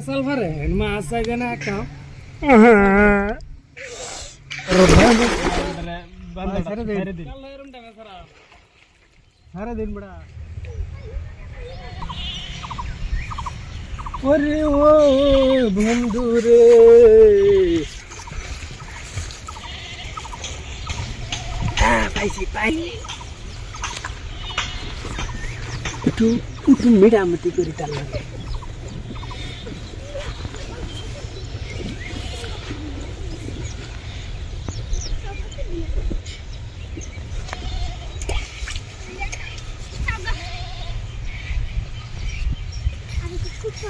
সালফারে মাছ চাইছে না খাও সারা দিন বড়া ওরে ও বন্ধু রে পাইছি পাই একটু একটু মেডামতি করি তার লাগে ও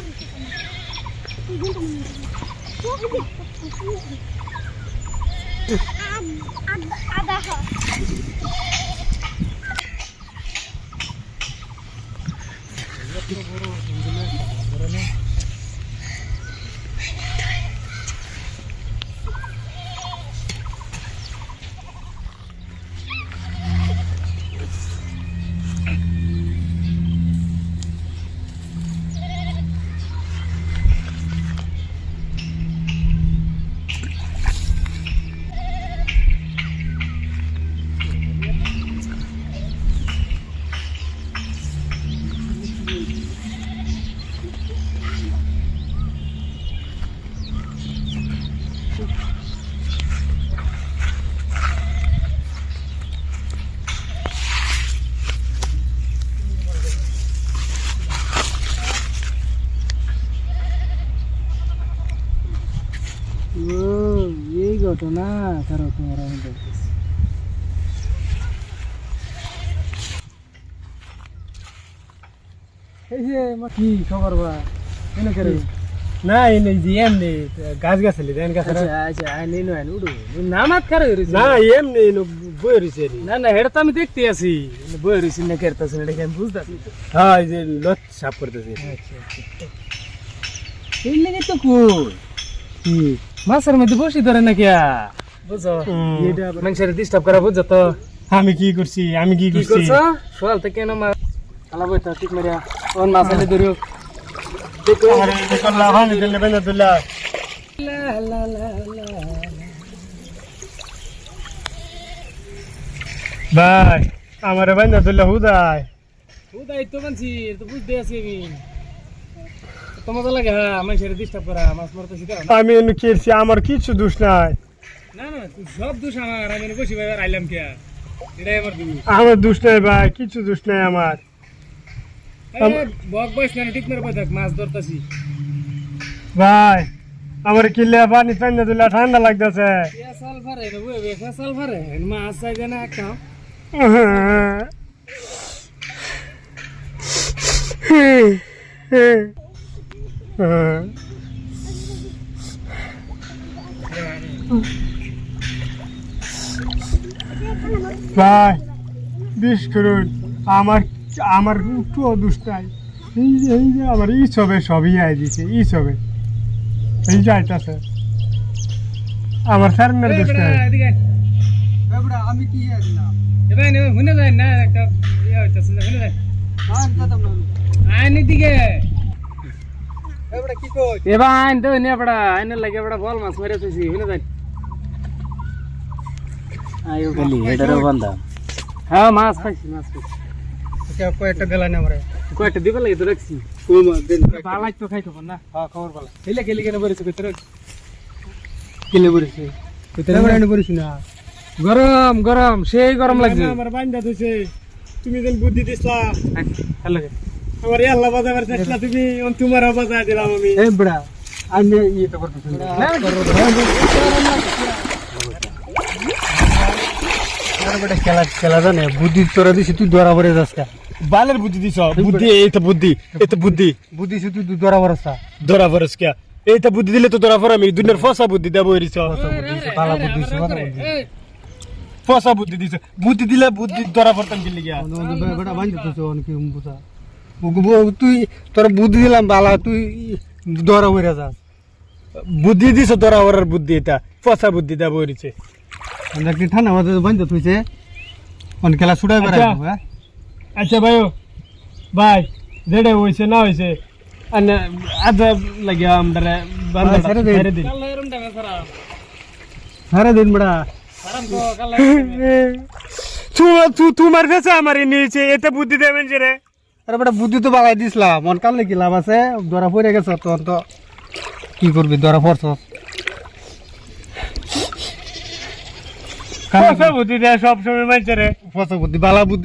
এই ঘটনা কারও তোমার আমি দেখতেছি এই যে কি খবর বা? কেন করে না এনে যে এমনি গাছ গাছালি দেন গাছ আচ্ছা আচ্ছা আই নেই নয় উড়ু। নামাত কারও হইছে না এমনি এনো বই রইছে না না এটা তো আমি দেখতে আছি। বই রইছি না কেরতাছি না দেখে আমি বুঝতাছি হ্যাঁ এই যে লত সাফ করতেছে এই লেগে তো কই? কি? মাছের মধ্যে বসি ধরে না কিয়া বুঝো মানুষের ডিস্টার্ব করা বুঝছ তো। আমি কি করছি? আমি কি করছি? সকাল থেকে কেন মাছ আলা বইতা ঠিক মারিয়া মাছ ধরিও বেনা দিলা ভাই আমার বেনা দিলা হুদাই উদাই তো মানছি তো বুঝতে আছি লাগে হ্যাঁ মানুষের ডিস্টার্ব করা মাছ মারতে শিখা আমি এনে কেছি আমার কিছু দোষ নাই। না না সব দোষ আমার আমি এনে বসি ভাই আইলাম কে এটাই আমার দোষ। আমার দোষ নাই ভাই কিছু দোষ নাই আমার। বক বয়স না ঠিক মেরে থাক মাছ ধরতাছি। ভাই আমার কিল্লে পানি পানি দিলা ঠান্ডা লাগতেছে। ফেসাল ফারে না বুঝবে ফেসাল ফারে মাছ চাইছে না খাও। ভাই বিশ করুন। আমার আমার একটু দোষ নাই। এই যে এই যে আমার ই সবে সবই আই দিছে ই সবে এই যে আইতাছে। আমার স্যার এই দোষ বেটা, নাই এদিকে আয়। এবড়া আমি কি হুনে যায় না একটা ইয়ে হইতাছে না, হুনে যায়। আইন এদিকে। এবার আইন তো নে বড়া, আইনের লাগে বড়া বল মাছ মেরে হুনে। আয়ো হেডারও বান্ধা। হ্যাঁ, মাছ খাইছি, মাছ খাইছি। কয়েকটা দিলা না আমারে কয়টা দিবার লাগে তো রাখছি। পালাই তো খাইতে না। হ্যাঁ খবর বলা হেলে খেলি কেন কইতে রাখ। কিলে না গরম গরম সেই গরম লাগছে আমার বান্দা থইছে তুমি যেন বুদ্ধি দিছলা হ্যালো আমার আল্লাহ বাজাবার চেষ্টা তুমি তোমার বাজায় দিলাম আমি। এই বড়া আমি ইয়ে তো করতেছি খেলা খেলা জানে বুদ্ধি তোরা দিছি তুই পড়ে যাস বালের বুদ্ধি দিছ বুদ্ধি এই তো বুদ্ধি এই তো বুদ্ধি। বুদ্ধি তুই পড়ছা ধরা পড়স কে। এই তো বুদ্ধি দিলে তো পড় আমি দুনিয়ার ফসা বুদ্ধি দেবো এরিছ পালা বুদ্ধি ফসা বুদ্ধি দিছ। বুদ্ধি দিলে বুদ্ধি বেটা বান্ধি অনেকে বুঝা তুই তোর বুদ্ধি দিলাম বালা তুই ধরা হইরা যাস বুদ্ধি দিছ ধরা পড়ার বুদ্ধি এটা ফসা বুদ্ধি দেবো এরিছে একদিন ঠান্ডা মাঝে বান্ধি তুইছে অনেক খেলা ছুটাই বেড়াই আচ্ছা। আচ্ছা ভাই ভাই যেটা হয়েছে না হয়েছে আনে আজ লাগে আমরা সারা। দিন বড়া। তোমার কাছে আমার নিয়েছে এতে বুদ্ধি দেবেন যে রে। আরে বেটা বুদ্ধি তো বাগাই দিছিলাম। মন কাল কি লাভ আছে? ধরা পড়ে গেছ তখন তো কি করবি ধরা পড়ছ। বুদ্ধি দেয় সব সময় মাইছে রে বুদ্ধি বালা বুদ্ধি।